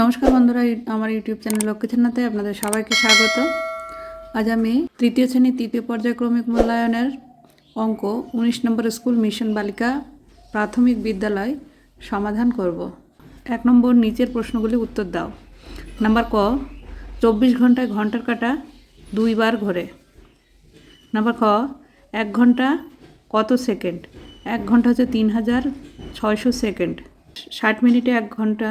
নমস্কার বন্ধুরা আমার ইউটিউব চ্যানেল লক্ষ্মীছান্নাতে আপনাদের সবাইকে স্বাগত। আজ আমি তৃতীয় শ্রেণির তৃতীয় পর্যায়ক্রমিক মূল্যায়নের অঙ্ক উনিশ নম্বর স্কুল মিশন বালিকা প্রাথমিক বিদ্যালয় সমাধান করব। এক নম্বর নিচের প্রশ্নগুলি উত্তর দাও। নাম্বার ক, চব্বিশ ঘন্টায় ঘণ্টার কাটা দুইবার ঘোরে। নাম্বার খ, এক ঘণ্টা কত সেকেন্ড? এক ঘণ্টা হচ্ছে তিন হাজার ছয়শো সেকেন্ড। ষাট মিনিটে এক ঘণ্টা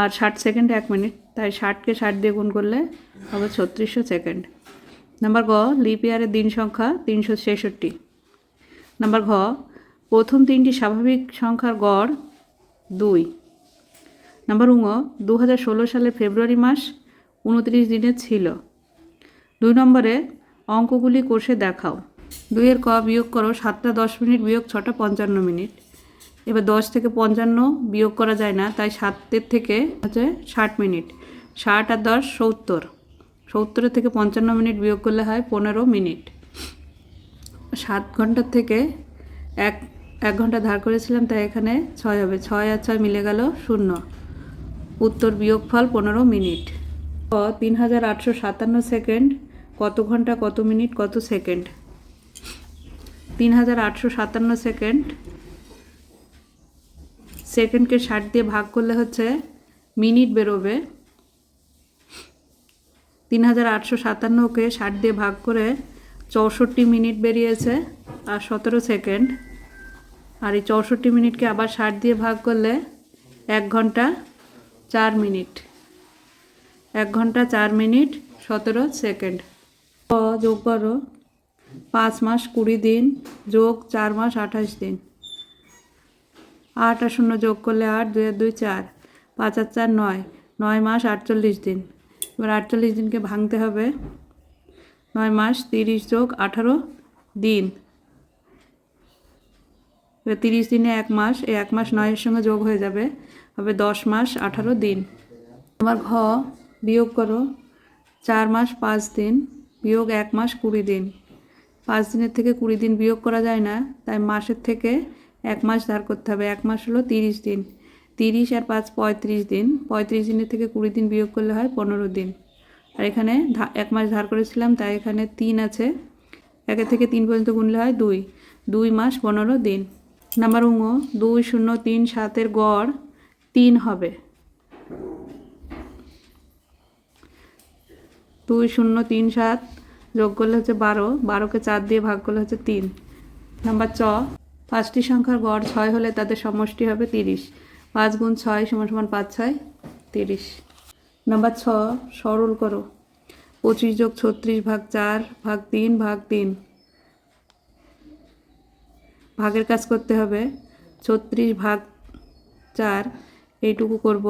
আর ষাট সেকেন্ড এক মিনিট। তাই ষাটকে ষাট দিয়ে গুণ করলে হবে ছত্রিশশো সেকেন্ড। নাম্বার গ, লিপ ইয়ারের দিন সংখ্যা তিনশো ছেষট্টি। নাম্বার ঘ, প্রথম তিনটি স্বাভাবিক সংখ্যার গড় দুই। নাম্বার উঙ দু হাজার ষোলো সালের ফেব্রুয়ারি মাস উনত্রিশ দিনে ছিল। দুই নম্বরে, অঙ্কগুলি কষে দেখাও। দুইয়ের ক বিয়োগ করো সাতটা দশ মিনিট বিয়োগ ছটা পঞ্চান্ন মিনিট। এবার দশ থেকে পঞ্চান্ন বিয়োগ করা যায় না, তাই সাতের থেকে হচ্ছে ষাট মিনিট। ষাট আর দশ, সত্তর। সত্তরের থেকে পঞ্চান্ন মিনিট বিয়োগ করলে হয় পনেরো মিনিট। সাত ঘণ্টার থেকে এক এক ঘণ্টা ধার করেছিলাম, তাই এখানে ছয় হবে। ছয় আর ছয় মিলে গেল শূন্য। উত্তর বিয়োগফল পনেরো মিনিট। তিন হাজার আটশো সাতান্ন সেকেন্ড। কত ঘণ্টা, কত মিনিট, কত সেকেন্ড? তিন হাজার আটশো সাতান্ন সেকেন্ড। সেকেন্ডকে ষাট দিয়ে ভাগ করলে হচ্ছে মিনিট বেরোবে। তিন হাজার আটশো সাতান্নকে ষাট দিয়ে ভাগ করে চৌষট্টি মিনিট বেরিয়েছে আর সতেরো সেকেন্ড। আর এই চৌষট্টি মিনিটকে আবার ষাট দিয়ে ভাগ করলে এক ঘণ্টা চার মিনিট। এক ঘণ্টা চার মিনিট সতেরো সেকেন্ড। যোগ করো পাঁচ মাস কুড়ি দিন, যোগ চার মাস আঠাশ দিন। আট আর শূন্য যোগ করলে আট, দুই আর দুই, চার। পাঁচ আর চার, নয়। নয় মাস, আটচল্লিশ দিন। এবার আটচল্লিশ দিনকে ভাঙতে হবে। নয় মাস, তিরিশ যোগ আঠারো দিন। এবার তিরিশ দিনে এক মাস, এই এক মাস নয়ের সঙ্গে যোগ হয়ে যাবে। হবে দশ মাস, আঠারো দিন। আমার ঘ বিয়োগ করো। চার মাস, পাঁচ দিন। বিয়োগ এক মাস, কুড়ি দিন। পাঁচ দিনের থেকে কুড়ি দিন বিয়োগ করা যায় না। তাই মাসের থেকে এক মাস ধার করতে হবে, এক মাস হলো তিরিশ দিন। তিরিশ আর পাঁচ পঁয়ত্রিশ দিন। পঁয়ত্রিশ দিনের থেকে কুড়ি দিন বিয়োগ করলে হয় পনেরো দিন। আর এখানে এক মাস ধার করেছিলাম, তাই এখানে তিন আছে। একের থেকে তিন পর্যন্ত গুনলে হয় দুই। দুই মাস পনেরো দিন। নাম্বার উঙ দুই শূন্য তিন সাতের গড় তিন হবে। দুই শূন্য তিন সাত যোগ করলে হচ্ছে বারো। বারোকে চার দিয়ে ভাগ করলে হচ্ছে তিন। নাম্বার চ পাঁচটি সংখ্যার গড় ছয় হলে তাদের সমষ্টি হবে তিরিশ। পাঁচ গুণ ছয় সমান সমান পাঁচ ছয়, তিরিশ। নাম্বার ছ, সরল করো। পঁচিশ যোগ ছত্রিশ ভাগ চার ভাগ তিন ভাগ তিন। ভাগের কাজ করতে হবে। ছত্রিশ ভাগ চার, এইটুকু করব।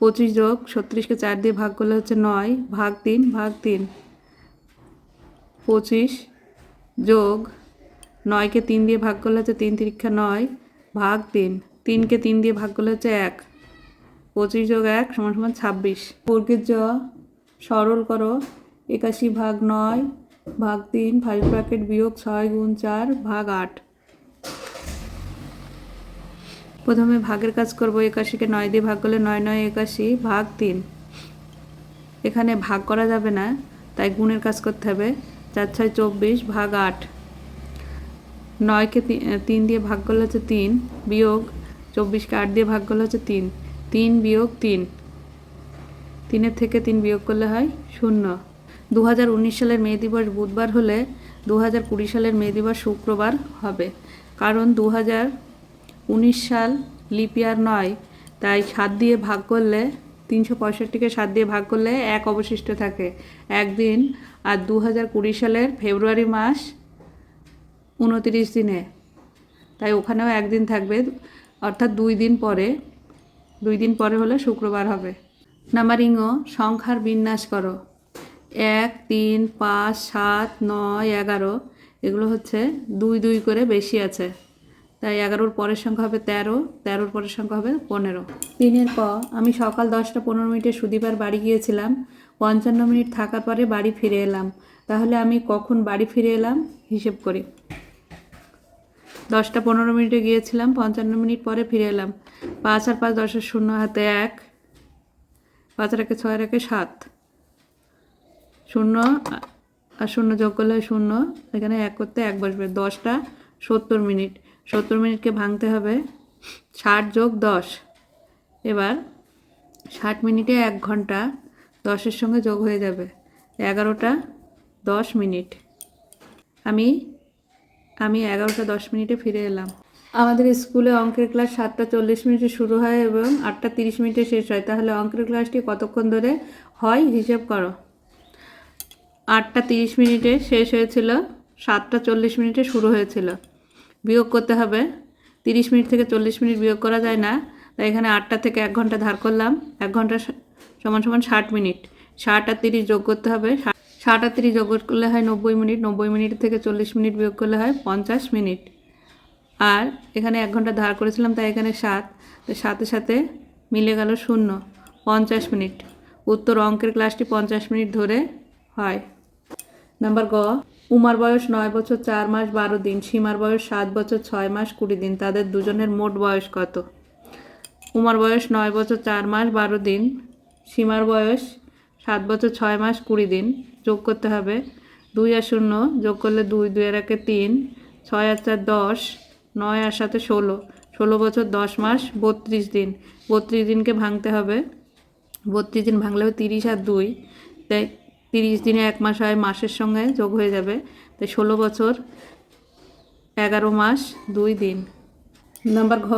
পঁচিশ যোগ ছত্রিশকে চার দিয়ে ভাগ করলে হচ্ছে নয়, ভাগ তিন ভাগ তিন। পঁচিশ যোগ নয়কে তিন দিয়ে ভাগ করলে হচ্ছে তিন তিরিক্ষা নয়, ভাগ তিন। তিনকে তিন দিয়ে ভাগ করলে হচ্ছে এক। পঁচিশ যোগ এক সমান সমান ছাব্বিশ। বর্গের জ, সরল করো, একাশি ভাগ নয়, ভাগ তিন ফাইভ ব্র্যাকেট বিয়োগ ছয় গুণ চার, ভাগ আট। প্রথমে ভাগের কাজ করব, একাশিকে নয় দিয়ে ভাগ করলে নয় নয় একাশি, ভাগ তিন। এখানে ভাগ করা যাবে না, তাই গুণের কাজ করতে হবে। চার ছয় চব্বিশ, ভাগ আট। নয়কে তিন দিয়ে ভাগ করলে হচ্ছে তিন, বিয়োগ চব্বিশকে আট দিয়ে ভাগ করলে হচ্ছে তিন। তিন বিয়োগ তিন। তিনের থেকে তিন বিয়োগ করলে হয় শূন্য। দু সালের মে দিবস বুধবার হলে দু হাজার কুড়ি সালের মে দিবস শুক্রবার হবে। কারণ দু হাজার উনিশ সাল লিপিয়ার নয়, তাই সাত দিয়ে ভাগ করলে তিনশো পঁয়ষট্টিকে সাত দিয়ে ভাগ করলে এক অবশিষ্ট থাকে। একদিন আর দু হাজার কুড়ি সালের ফেব্রুয়ারি মাস উনতিরিশ দিনে। তাই ওখানেও একদিন থাকবে, অর্থাৎ দুই দিন পরে, দুই দিন পরে হলে শুক্রবার হবে। নাম্বারিংও সংখ্যার বিন্যাস করো। এক, তিন, পাঁচ, সাত, নয়, এগারো, এগুলো হচ্ছে দুই দুই করে বেশি আছে। তাই এগারোর পরের সংখ্যা হবে তেরো, তেরোর পরের সংখ্যা হবে পনেরো। তিনের ক আমি সকাল দশটা পনেরো মিনিটে সুদীপার বাড়ি গিয়েছিলাম। পঞ্চান্ন মিনিট থাকার পরে বাড়ি ফিরে এলাম। তাহলে আমি কখন বাড়ি ফিরে এলাম? হিসেব করি। দশটা পনেরো মিনিটে গিয়েছিলাম, পঞ্চান্ন মিনিট পরে ফিরে এলাম। পাঁচ আর পাঁচ দশের শূন্য হাতে এক, পাঁচ রেখে ছয় রেখে সাত। শূন্য, আর শূন্য যোগ করলে শূন্য, এখানে এক করতে এক বসবে। দশটা সত্তর মিনিট। সত্তর মিনিটকে ভাঙতে হবে। ষাট যোগ দশ। এবার ষাট মিনিটে এক ঘণ্টা দশের সঙ্গে যোগ হয়ে যাবে। এগারোটা দশ মিনিট। আমি আমি এগারোটা দশ মিনিটে ফিরে এলাম। আমাদের স্কুলে অঙ্কের ক্লাস সাতটা চল্লিশ মিনিটে শুরু হয় এবং আটটা তিরিশ মিনিটে শেষ হয়। তাহলে অঙ্কের ক্লাসটি কতক্ষণ ধরে হয় হিসেব করো। আটটা তিরিশ মিনিটে শেষ হয়েছিল, সাতটা চল্লিশ মিনিটে শুরু হয়েছিল। বিয়োগ করতে হবে। তিরিশ মিনিট থেকে চল্লিশ মিনিট বিয়োগ করা যায় না। তাই এখানে আটটা থেকে এক ঘণ্টা ধার করলাম। এক ঘণ্টা সমান সমান ষাট মিনিট। ষাট আর তিরিশ যোগ করতে হবে। ষা- ষাট যোগ করলে হয় নব্বই মিনিট নব্বই মিনিট থেকে চল্লিশ মিনিট বিয়োগ করলে হয় পঞ্চাশ মিনিট। আর এখানে এক ঘণ্টা ধার করেছিলাম, তাই এখানে সাত। সাথে সাথে মিলে গেল শূন্য, পঞ্চাশ মিনিট। উত্তর অঙ্কের ক্লাসটি পঞ্চাশ মিনিট ধরে হয়। নাম্বার গ, উমার বয়স নয় বছর চার মাস বারো দিন, সীমার বয়স সাত বছর ছয় মাস কুড়ি দিন, তাদের দুজনের মোট বয়স কত? উমার বয়স নয় বছর চার মাস বারো দিন, সীমার বয়স সাত বছর ছয় মাস কুড়ি দিন যোগ করতে হবে। দুই আর শূন্য যোগ করলে দুই দুই আর একে তিন, ছয় আর চার দশ, নয় আর সাথে ষোলো। ষোলো বছর দশ মাস, বত্রিশ দিন। বত্রিশ দিনকে ভাঙতে হবে। বত্রিশ দিন ভাঙলে হবে তিরিশ আর দুই। তাই তিরিশ দিনে এক মাস হয়, মাসের সঙ্গে যোগ হয়ে যাবে। তাই ষোলো বছর এগারো মাস, দুই দিন। নাম্বার ঘ,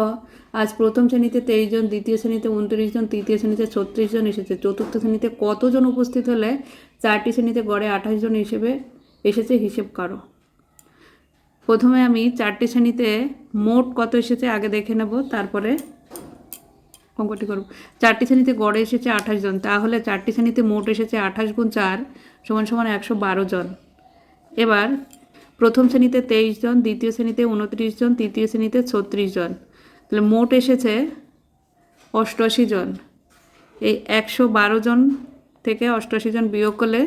আজ প্রথম শ্রেণীতে তেইশ জন, দ্বিতীয় শ্রেণীতে উনত্রিশ জন, তৃতীয় শ্রেণীতে ছত্রিশ জন এসেছে। চতুর্থ শ্রেণীতে কতজন উপস্থিত হলে চারটি শ্রেণীতে গড়ে আঠাশ জন হিসেবে এসেছে হিসেব করো। প্রথমে আমি চারটি শ্রেণীতে মোট কত এসেছে আগে দেখে নেব, তারপরে অঙ্কটি করব। চারটি শ্রেণীতে গড়ে এসেছে আঠাশ জন, তাহলে চারটি শ্রেণীতে মোট এসেছে আঠাশ গুণ চার সমান সমান একশো বারো জন। এবার প্রথম শ্রেণীতে তেইশ জন, দ্বিতীয় শ্রেণীতে উনত্রিশ জন, তৃতীয় শ্রেণীতে ছত্রিশ জন। তাহলে মোট এসেছে অষ্টআশি জন। এই একশো বারো জন থেকে অষ্টআশি জন বিয়োগ করলে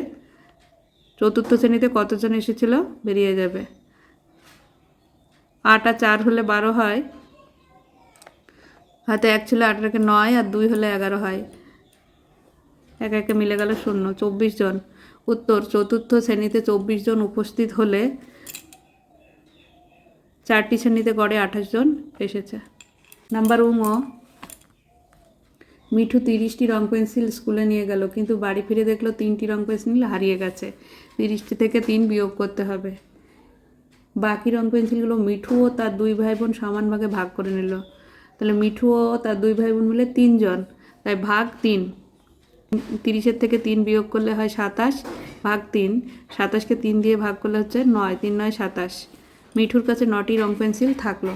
চতুর্থ শ্রেণীতে কতজন এসেছিল? বেরিয়ে যাবে। আট চার হলে বারো হয়। হাতে এক ছিল আট রেখে নয় আর দুই হলে এগারো হয়। এক একে মিলে গেল শূন্য, চব্বিশ জন। উত্তর, চতুর্থ শ্রেণীতে চব্বিশ জন উপস্থিত হলে চারটি শ্রেণীতে গড়ে আঠাশ জন এসেছে। নাম্বার উম মিঠু তিরিশটি রং পেন্সিল স্কুলে নিয়ে গেল, কিন্তু বাড়ি ফিরে দেখল তিনটি রং পেন্সিল হারিয়ে গেছে। তিরিশটি থেকে তিন বিয়োগ করতে হবে। বাকি রং পেন্সিলগুলো মিঠু ও তার দুই ভাই বোন সমান ভাগে ভাগ করে নিল। তাহলে মিঠু ও তার দুই ভাই বোন মিলে তিনজন তাই ভাগ তিন। তিরিশের থেকে তিন বিয়োগ করলে হয় সাতাশ, ভাগ তিন। সাতাশকে তিন দিয়ে ভাগ করলে হচ্ছে নয়, তিন নয় সাতাশ। মিঠুর কাছে নটি রং পেন্সিল থাকল।